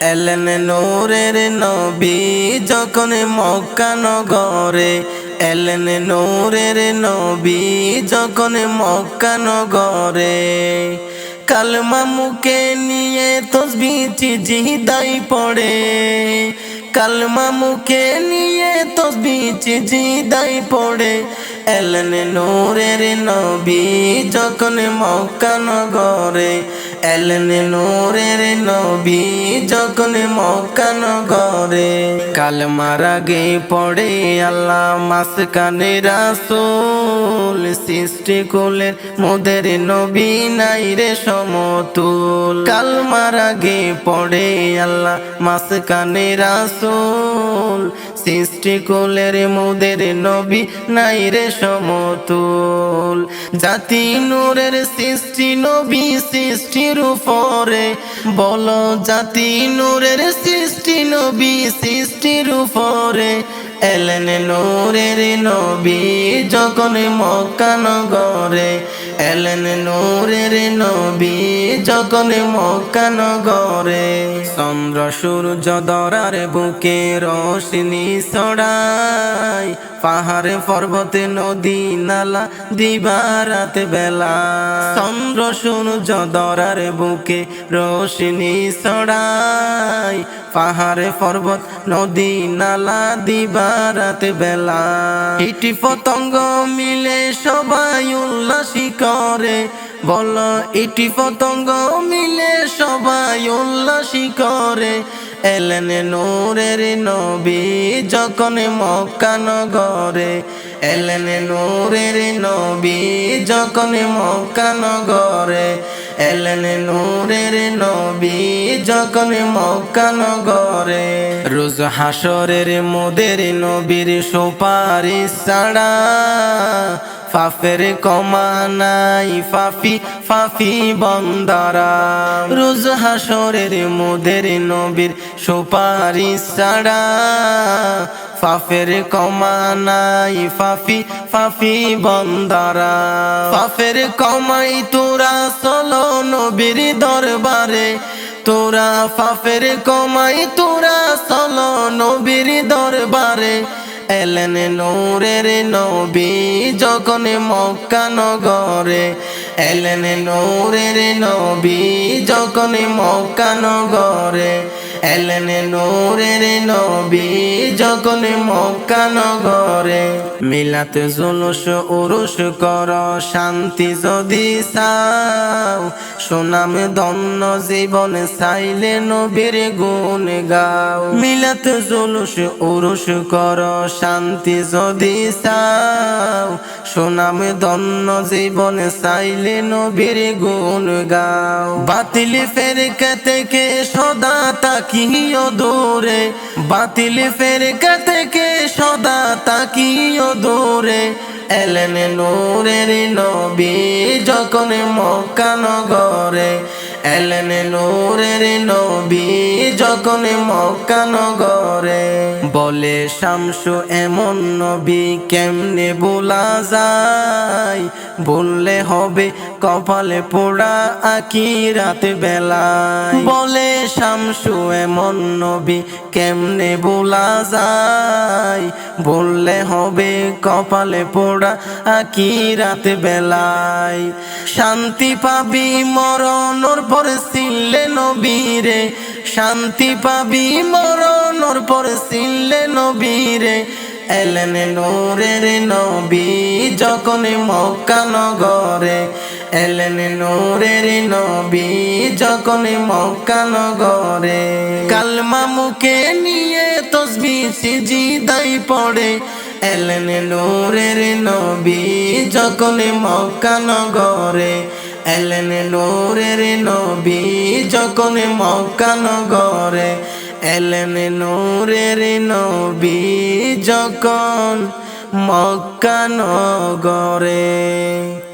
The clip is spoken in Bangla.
এলেন নূরের নবী যখন মক্কা নগরে। এলেন নূরের নবী যখন মক্কা নগরে। কালমা মুখে নিয়ে তসবি জিদাই পড়ে। কালমা মুখে নিয়ে তসবি জিদাই পড়ে। এলেন নূরের নবী যখন মক্কা নগরে। এলেন নূরের নবী যখন মক্কা নগরে কালমার আগে পড়ে আল্লাহ মাসকানে রাসূল। সৃষ্টি কুলের মোদের নবী নাই রে সমতুল। কালমার আগে পড়ে আল্লাহ মাসকানে রাসূল। সৃষ্টি কুলের মোদের নবী নাই রে সমতুল। জাতি নূরের সৃষ্টি, নবী সৃষ্টির উপরে। বলো, জাতি নূরের সৃষ্টি, নবী সৃষ্টির উপরে। এলেন নূরের নবী যখন মক্কা নগরে। এলেন নূরের নবী যখন মক্কা নগরে চন্দ্র সূর্য দরার বুকে রোশনি ছড়ায়। পাহাড়ে, পর্বতে, নদী, নালা, দিবারাত বেলা। চন্দ্র সূর্য দরার বুকে রোশনি ছড়ায়। পাহাড়ে, পর্বত, নদী, নালা, দিবারাত বেলা। ইটি পতঙ্গ মিলে সবাই উল্লাসী করে বল ইটি পতঙ্গ মিলে সবাই উল্লাসী করে এলেন নূরের নবী যখন মক্কা নগরে। এলেন নূরের নবী যখন মক্কা নগরে। এলেন নূরের নবী যখন মক্কা নগরে। রোজ হাসরের মোদের নবীর সুপারিশ ছাড়া ফাফের কমা নাই, ফাফি ফাফি বন্দারা। রোজ হাসরের মোদের নবীর সুপারিশ ছাড়া ফাফের কমা নাই, ফাফি ফাফি বন্দারা। ফাফের কমাই তোরা চলো নবীর দরবারে, তোরা ফাফের কমাই তোরা চলো নবীর দরবারে। এলেন নূরের নবী যখন মক্কা নগরে। এলেন নূরের নবী যখন মক্কা নগরে। এলেন নূরের নবী যখন মক্কা নগরে। মিলাত জুলুস, উরুস কর, শান্তি যদি চাও, সুনাম দন্ন জীবন চাইলে নবীর গুণ গাও। মিলাত জুলুস, উরুস কর, শান্তি যদি চাও, সুনাম দন্ন জীবন চাইলে নবীর গুণ গাও। বাতিল ফেরকা থেকে সদা তাকিও দূরে বাতিল ফেরকা থেকে সদা তাকিও দূরে। এলেন নূরের নবী যখন মক্কা নগরে এলেন নূরের নবী যখন মক্কা নগরে। বলে, শামসু, এমন নবী কেমনে বলা যায়? বললে, হবে কপালে পোড়া আকি রাত বেলায়। বলে, শামসু, এমন নবী কেমনে বলা যায়? বললে হবে কপালে পোড়া আকি রাত বেলায়। শান্তি পাবি মরণর পর সিললে নবীরে। শান্তি পাবি মরণর পর সিললে নবীরে। এলেন নূরের নবী যখন মক্কা নগরে। এলেন নূরের নবী যখন মক্কা নগরে। কালমা মুখে নিয়ে তসবি সিজিদাই পড়ে। এলেন নূরের নবী যখন মক্কা নগরে। এলেন নূরের নবী যখন মক্কা নগরে। এলেন নূরের নবী যখন মক্কা নগরে।